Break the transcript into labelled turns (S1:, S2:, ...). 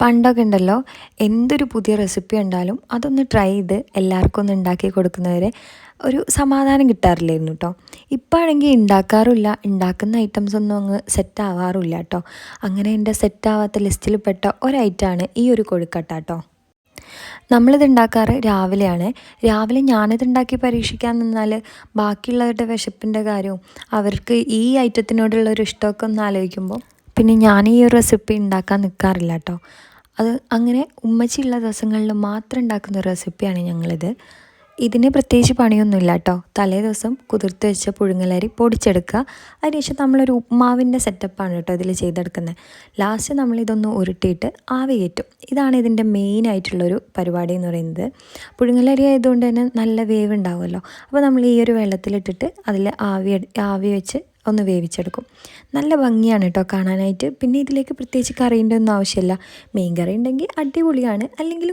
S1: പണ്ടൊക്കെ ഉണ്ടല്ലോ എന്തൊരു പുതിയ റെസിപ്പി ഉണ്ടാലും അതൊന്ന് ട്രൈ ചെയ്ത് എല്ലാവർക്കും ഒന്ന് ഉണ്ടാക്കി കൊടുക്കുന്നവരെ ഒരു സമാധാനം കിട്ടാറില്ലായിരുന്നു കേട്ടോ ഇപ്പോഴാണെങ്കിൽ ഉണ്ടാക്കാറില്ല ഉണ്ടാക്കുന്ന ഐറ്റംസ് ഒന്നും അങ്ങ് സെറ്റ് ആവാറില്ല കേട്ടോ അങ്ങനെ എന്റെ സെറ്റ് ആവാത്ത ലിസ്റ്റിൽ പെട്ട ഒരൈറ്റമാണ് ഈ ഒരു കൊഴുക്കട്ട കേട്ടോ നമ്മളിത് ഉണ്ടാക്കാറ് രാവിലെയാണ്. രാവിലെ ഞാനിത് ഉണ്ടാക്കി പരീക്ഷിക്കാൻ നിന്നാൽ ബാക്കിയുള്ളവരുടെ വിശപ്പിന്റെ കാര്യവും അവർക്ക് ഈ ഐറ്റത്തിനോടുള്ള ഒരു ഇഷ്ടമൊക്കെ ഒന്ന് ആലോചിക്കുമ്പോൾ പിന്നെ ഞാൻ ഈ ഒരു റെസിപ്പി ഉണ്ടാക്കാൻ നിൽക്കാറില്ല കേട്ടോ അത് അങ്ങനെ ഉമ്മച്ചിയുള്ള ദിവസങ്ങളിൽ മാത്രം ഉണ്ടാക്കുന്ന റെസിപ്പിയാണ് ഞങ്ങളിത്. ഇതിന് പ്രത്യേകിച്ച് പണിയൊന്നുമില്ല കേട്ടോ തലേ ദിവസം കുതിർത്ത് വെച്ച പുഴുങ്ങലരി പൊടിച്ചെടുക്കുക. അതിനുശേഷം നമ്മളൊരു ഉപ്മാവിന്റെ സെറ്റപ്പാണ് കേട്ടോ ഇതിൽ ചെയ്തെടുക്കുന്നത്. ലാസ്റ്റ് നമ്മളിതൊന്ന് ഉരുട്ടിയിട്ട് ആവി കയറ്റും. ഇതാണ് ഇതിന്റെ മെയിൻ ആയിട്ടുള്ളൊരു പരിപാടി എന്ന് പറയുന്നത്. പുഴുങ്ങലരി ആയതുകൊണ്ട് തന്നെ നല്ല വേവ് ഉണ്ടാവുമല്ലോ അപ്പോൾ നമ്മൾ ഈ ഒരു വെള്ളത്തിലിട്ടിട്ട് അതിൽ ആവി ആവി വെച്ച് ഒന്ന് വേവിച്ചെടുക്കും. നല്ല ഭംഗിയാണ് കേട്ടോ കാണാനായിട്ട്. പിന്നെ ഇതിലേക്ക് പ്രത്യേകിച്ച് കറീന്റെ ഒന്നും ആവശ്യമില്ല. മീൻ കറി ഉണ്ടെങ്കിൽ അടിപൊളിയാണ്. അല്ലെങ്കിൽ